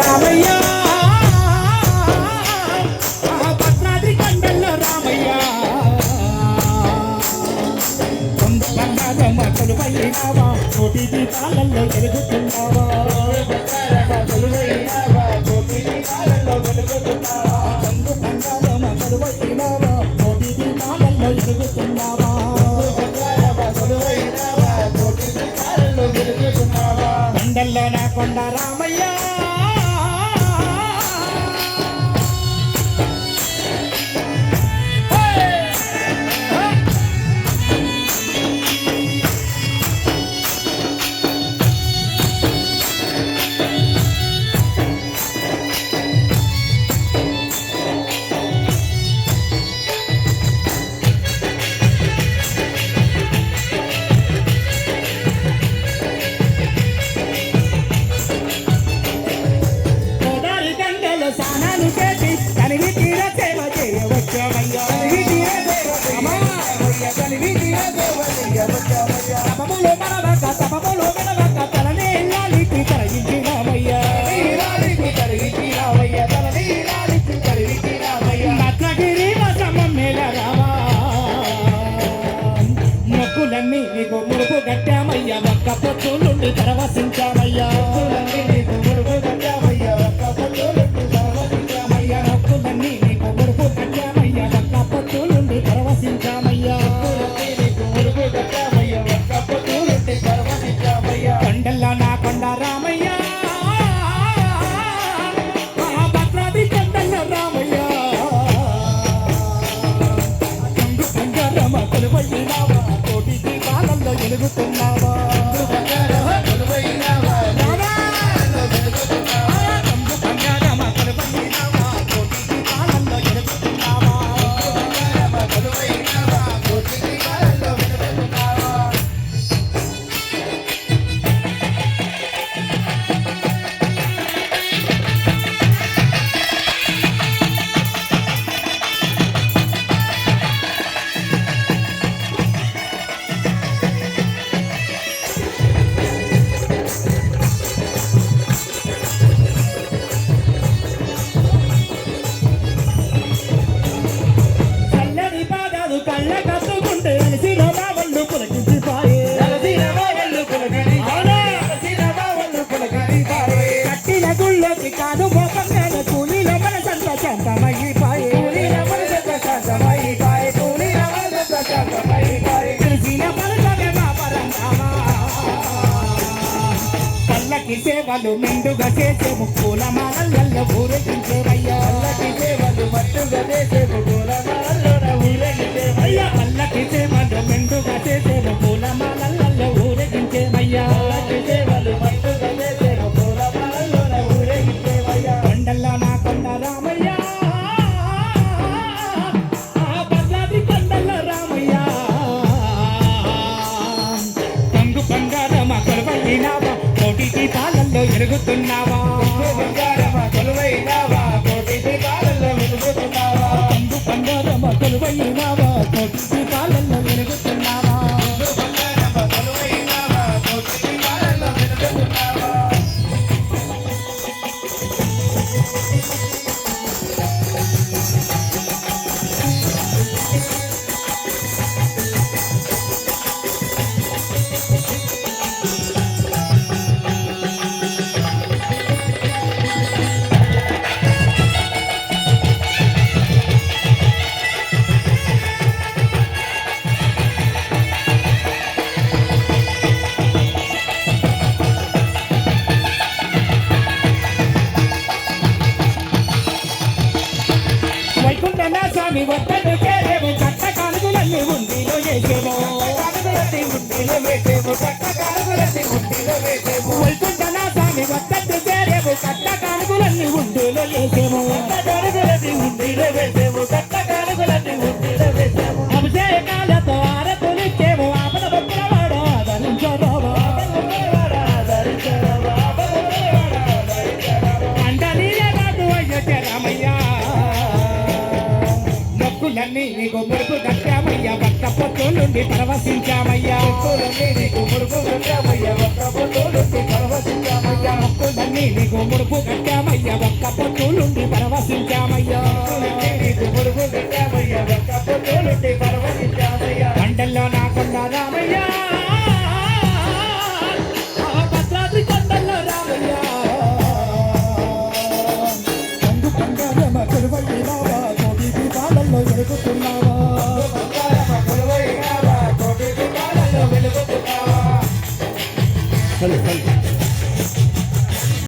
రామయ్య. భద్రాద్రి కొండల్లో రామయ్య కొండ బంగారమ్మ కొలువైనావా కోటి కోటి దీపాలలో ఎరుగుతున్నావా నా కొండ రామయ్య. స్నానాలు చేసి తనివి తీర సేవ చేయవచ్చామయ్యా తపములో మనవక తపములో మనవక తలనే లాలికి తరగించినామయ్యా రత్నగిరి వసమం మేల రావా. మొక్కులన్నీ నీకు కట్టామయ్యా. ఒక్క పొత్తులుండి లేచి గుళ్ళోకి కాదు మోకంగానే కూలీల మనసంత శాంతమైపాయే తెలిసిన పలుకమే బాపరంగామా పల్లకి సేవలు మెండుగా చేసే ముక్కుల మాలల్లో ఊరేగించేవయ్యా. అయ్యా దీపాలలో వైకుంఠన స్వామి వద్దను చేరేము కట్ట కానుకలన్నీ ఉండిలో చేసేమో వైకుంఠన స్వామి వద్దను చేరేము కట్ట కానుకలన్నీ ఉండిలో చేసేమో అభిషేకాలతో చెక్కులన్నీ నీ గుమ్మడుకు దక్కామయ్యా. భక్త పొత్తులుండి పరవశించామయ్యా. చెక్కులన్నీ నీ గుమ్మడుకు దక్కామయ్యా. భక్త పొత్తులుండి పరవశించామయ్యా. మొక్కులన్నీ నీ గుమ్మడుకు దక్కామయ్యా భక్త పొత్తులుండి పరవశించ I don't know.